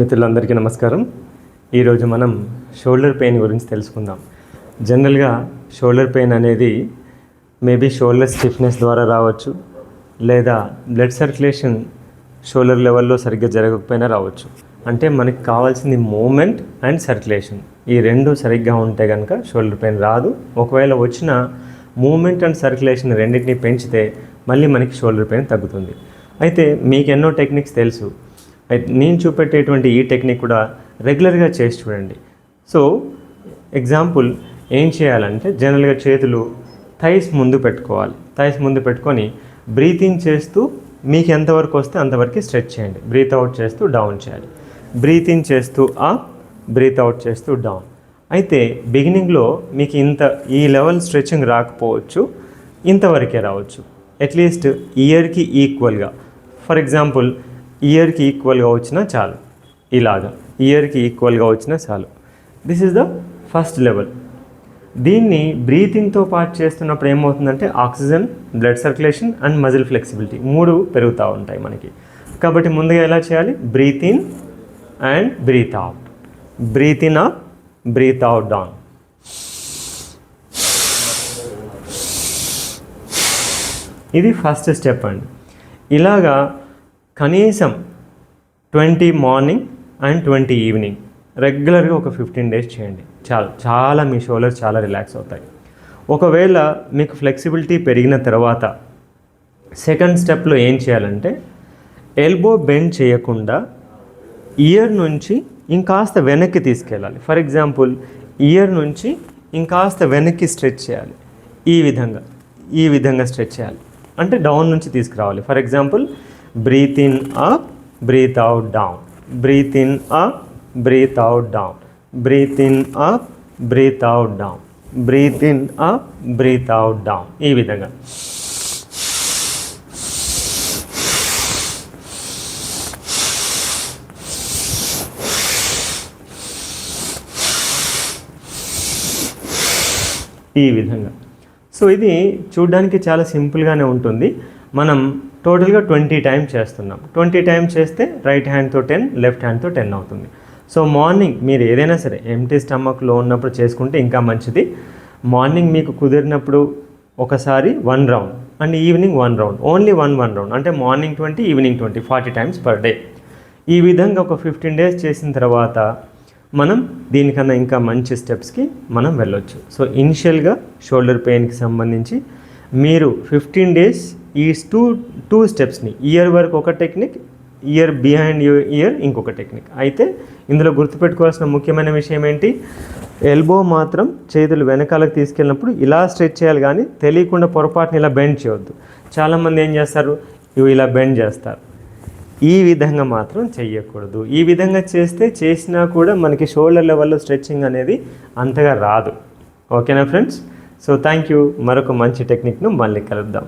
మిత్రులందరికీ నమస్కారం. ఈరోజు మనం షోల్డర్ పెయిన్ గురించి తెలుసుకుందాం. జనరల్గా షోల్డర్ పెయిన్ అనేది మేబీ షోల్డర్ స్టిఫ్నెస్ ద్వారా రావచ్చు లేదా బ్లడ్ సర్క్యులేషన్ షోల్డర్ లెవెల్లో సరిగ్గా జరగకపోయినా రావచ్చు. అంటే మనకి కావాల్సింది మూమెంట్ అండ్ సర్క్యులేషన్. ఈ రెండు సరిగ్గా ఉంటే కనుక షోల్డర్ పెయిన్ రాదు. ఒకవేళ వచ్చిన మూమెంట్ అండ్ సర్క్యులేషన్ రెండింటిని పెంచితే మళ్ళీ మనకి షోల్డర్ పెయిన్ తగ్గుతుంది. అయితే మీకు ఎన్నో టెక్నిక్స్ తెలుసు. అయితే నేను చూపెట్టేటువంటి ఈ టెక్నిక్ కూడా రెగ్యులర్గా చేసి చూడండి. సో ఎగ్జాంపుల్ ఏం చేయాలంటే జనరల్గా చేతులు థైస్ ముందు పెట్టుకోవాలి. థైస్ ముందు పెట్టుకొని బ్రీతింగ్ చేస్తూ మీకు ఎంతవరకు వస్తే అంతవరకు స్ట్రెచ్ చేయండి. బ్రీత్ అవుట్ చేస్తూ డౌన్ చేయాలి. బ్రీతింగ్ చేస్తూ అప్ బ్రీత్ అవుట్ చేస్తూ డౌన్. అయితే బిగినింగ్లో మీకు ఇంత ఈ లెవెల్ స్ట్రెచ్చింగ్ రాకపోవచ్చు ఇంతవరకే రావచ్చు. అట్లీస్ట్ ఇయర్కి ఈక్వల్గా. ఫర్ ఎగ్జాంపుల్ ఇయర్కి ఈక్వల్గా వచ్చినా చాలు. ఇలాగా ఇయర్కి ఈక్వల్గా వచ్చినా చాలు. This is the first level దీన్ని బ్రీతింగ్తో పాటు చేస్తున్నప్పుడు ఏమవుతుందంటే oxygen blood circulation and muscle flexibility మూడు పెరుగుతూ ఉంటాయి మనకి. కాబట్టి ముందుగా ఎలా చేయాలి? Breathe in and breathe out breathe in up breathe out down ఇది ఫస్ట్ స్టెప్ అండి. ఇలాగా కనీసం twenty morning and twenty evening. రెగ్యులర్గా ఒక ఫిఫ్టీన్ డేస్ చేయండి. చాలా. చాలా మీ షోల్డర్స్ చాలా రిలాక్స్ అవుతాయి. ఒకవేళ మీకు ఫ్లెక్సిబిలిటీ పెరిగిన తర్వాత సెకండ్ స్టెప్లో ఏం చేయాలంటే ఎల్బో బెండ్ చేయకుండా ఇయర్ నుంచి ఇంకాస్త వెనక్కి తీసుకెళ్ళాలి. ఫర్ ఎగ్జాంపుల్ ఇయర్ నుంచి ఇంకాస్త వెనక్కి స్ట్రెచ్ చేయాలి. ఈ విధంగా ఈ విధంగా స్ట్రెచ్ చేయాలి. అంటే డౌన్ నుంచి తీసుకురావాలి. For example breathe in up breathe out down breathe in up breathe out down breathe in up breathe out down breathe in up breathe out down ఈ విధంగా. ఈ విధంగా. సో ఇది చూడడానికి చాలా సింపుల్గానే ఉంటుంది. మనం టోటల్గా ట్వంటీ టైమ్స్ చేస్తున్నాం. ట్వంటీ టైమ్స్ చేస్తే రైట్ హ్యాండ్తో టెన్ లెఫ్ట్ హ్యాండ్తో టెన్ అవుతుంది. సో మార్నింగ్ మీరు ఏదైనా సరే ఎంటీ స్టమక్లో ఉన్నప్పుడు చేసుకుంటే ఇంకా మంచిది. మార్నింగ్ మీకు కుదిరినప్పుడు ఒకసారి one round and evening one round only one one round అంటే morning twenty evening twenty forty times per day ఈ విధంగా ఒక ఫిఫ్టీన్ డేస్ చేసిన తర్వాత మనం దీనికన్నా ఇంకా మంచి స్టెప్స్కి మనం వెళ్ళొచ్చు. సో ఇనిషియల్గా షోల్డర్ పెయిన్కి సంబంధించి మీరు ఫిఫ్టీన్ డేస్ ఈ టూ టూ స్టెప్స్ని ఇయర్ వరకు ఒక టెక్నిక్ ఇయర్ బిహైండ్ ఇయర్ ఇంకొక టెక్నిక్ అయితే ఇందులో గుర్తుపెట్టుకోవాల్సిన ముఖ్యమైన విషయం ఏంటి? ఎల్బో మాత్రం చేతులు వెనకాలకు తీసుకెళ్ళినప్పుడు ఇలా స్ట్రెచ్ చేయాలి కానీ తెలియకుండా పొరపాటుని ఇలా బెండ్ చేయొద్దు. చాలామంది ఏం చేస్తారు? ఇవి ఇలా బెండ్ చేస్తారు. ఈ విధంగా మాత్రం చేయకూడదు ఈ విధంగా చేస్తే చేసినా కూడా మనకి షోల్డర్ లెవెల్లో స్ట్రెచ్చింగ్ అనేది అంతగా రాదు. ఓకేనా ఫ్రెండ్స్? సో థ్యాంక్ యూ మరొక మంచి టెక్నిక్ను మళ్ళీ కలుద్దాం.